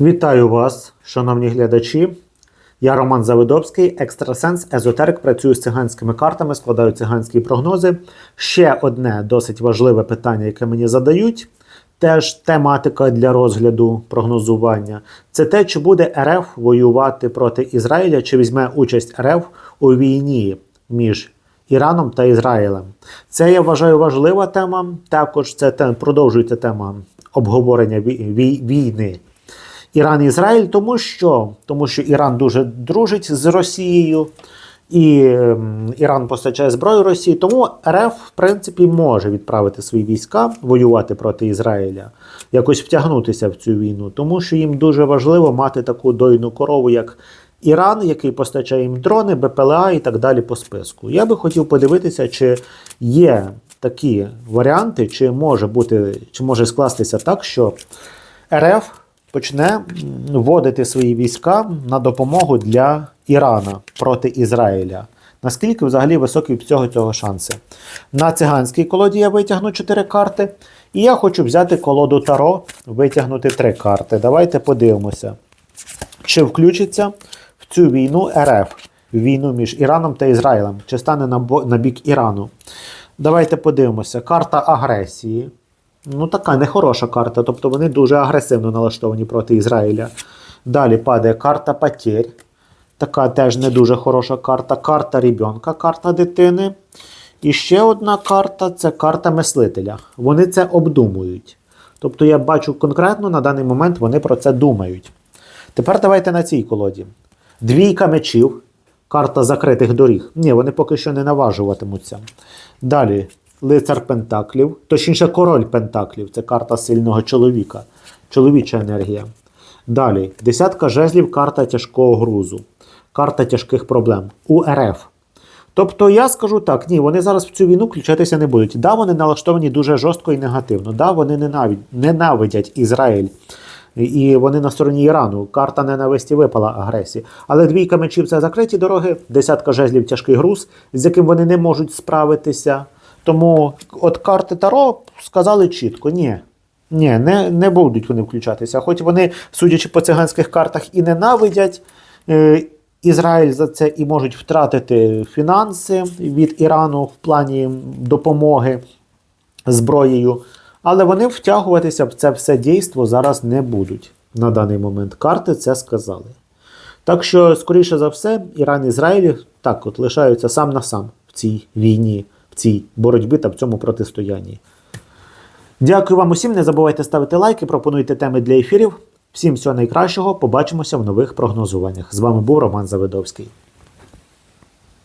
Вітаю вас, шановні глядачі. Я Роман Завидовський, екстрасенс, езотерик, працюю з циганськими картами, складаю циганські прогнози. Ще одне досить важливе питання, яке мені задають. Теж тематика для розгляду прогнозування. Це те, чи буде РФ воювати проти Ізраїля, чи візьме участь РФ у війні між Іраном та Ізраїлем. Це я вважаю важлива тема. Також це продовжується тема обговорення вій- вій- війни Іран і Ізраїль, тому що, тому що Іран дуже дружить з Росією, і ем, Іран постачає зброю Росії. Тому РФ, в принципі, може відправити свої війська воювати проти Ізраїля, якось втягнутися в цю війну, тому що їм дуже важливо мати таку дойну корову, як Іран, який постачає їм дрони, БПЛА і так далі по списку. Я би хотів подивитися, чи є такі варіанти, чи може бути, чи може скластися так, що РФ почне вводити свої війська на допомогу для Ірана проти Ізраїля. Наскільки взагалі високі в цього шанси? На циганській колоді я витягну 4 карти. І я хочу взяти колоду Таро, витягнути 3 карти. Давайте подивимося, чи включиться в цю війну РФ, війну між Іраном та Ізраїлем, чи стане на бік Ірану. Давайте подивимося. Карта агресії. Ну, така нехороша карта, тобто вони дуже агресивно налаштовані проти Ізраїля. Далі падає карта потерь. Така теж не дуже хороша карта. Карта ребенка, карта дитини. І ще одна карта це карта мислителя. Вони це обдумують. Тобто я бачу конкретно на даний момент вони про це думають. Тепер давайте на цій колоді. Двійка мечів, карта закритих доріг. Ні, вони поки що не наважуватимуться. Далі лицар Пентаклів, точніше, король Пентаклів це карта сильного чоловіка, чоловіча енергія. Далі десятка жезлів, карта тяжкого грузу, карта тяжких проблем у РФ. Тобто я скажу так, ні, вони зараз в цю війну включатися не будуть. Да, вони налаштовані дуже жорстко і негативно. Да, вони ненавидять, Ізраїль. І вони на стороні Ірану. Карта ненависті випала агресії. Але двійка мечів це закриті дороги, десятка жезлів тяжкий груз, з яким вони не можуть справитися. Тому от карти Таро сказали чітко: ні. Ні, не, не будуть вони включатися. Хоч вони, судячи по циганських картах, і ненавидять е, Ізраїль за це і можуть втратити фінанси від Ірану в плані допомоги зброєю. Але вони втягуватися в це все дійство зараз не будуть на даний момент. Карти це сказали. Так що, скоріше за все, Іран і Ізраїль так от лишаються сам на сам в цій війні, цій боротьбі та в цьому протистоянні. Дякую вам усім. Не забувайте ставити лайки, пропонуйте теми для ефірів. Всім всього найкращого. Побачимося в нових прогнозуваннях. З вами був Роман Завидовський.